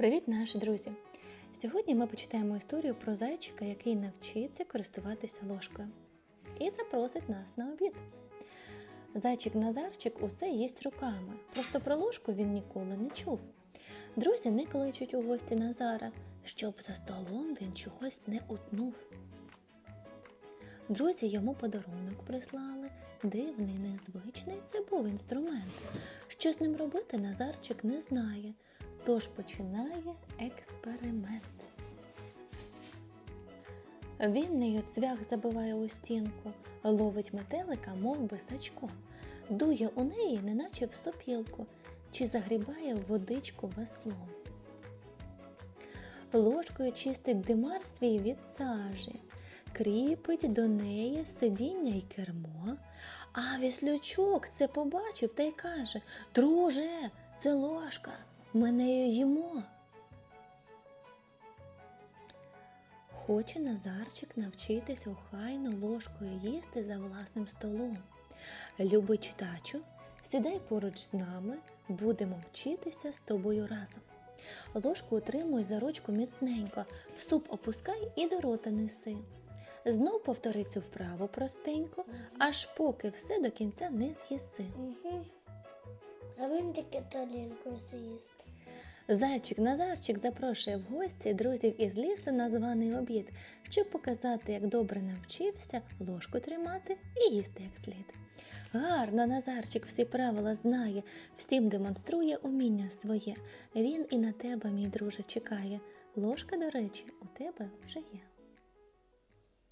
Привіт, наші друзі! Сьогодні ми почитаємо історію про зайчика, який навчиться користуватися ложкою і запросить нас на обід. Зайчик Назарчик усе їсть руками, просто про ложку він ніколи не чув. Друзі не кличуть у гості Назара, щоб за столом він чогось не утнув. Друзі йому подарунок прислали. Дивний, незвичний це був інструмент. Що з ним робити, Назарчик не знає, тож починає експеримент. Він нею цвях забиває у стінку, ловить метелика, мов би сачком, дує у неї, неначе в сопілку, чи загрібає в водичку веслом. Ложкою чистить димар свій від сажі, кріпить до неї сидіння й кермо. А віслючок це побачив та й каже Друже, це ложка, ми нею їмо. Хоче Назарчик навчитись охайно ложкою їсти за власним столом. Любий читачу, сідай поруч з нами, будемо вчитися з тобою разом. Ложку отримуй за ручку міцненько, в суп опускай і до рота неси. Знов повтори цю вправу простенько, аж поки все до кінця не з'їси. А він таке тарілкою з'їсти. Зайчик Назарчик запрошує в гості друзів із лісу на званий обід, щоб показати, як добре навчився ложку тримати і їсти як слід. Гарно Назарчик всі правила знає, всім демонструє уміння своє. Він і на тебе, мій друже, чекає. Ложка, до речі, у тебе вже є.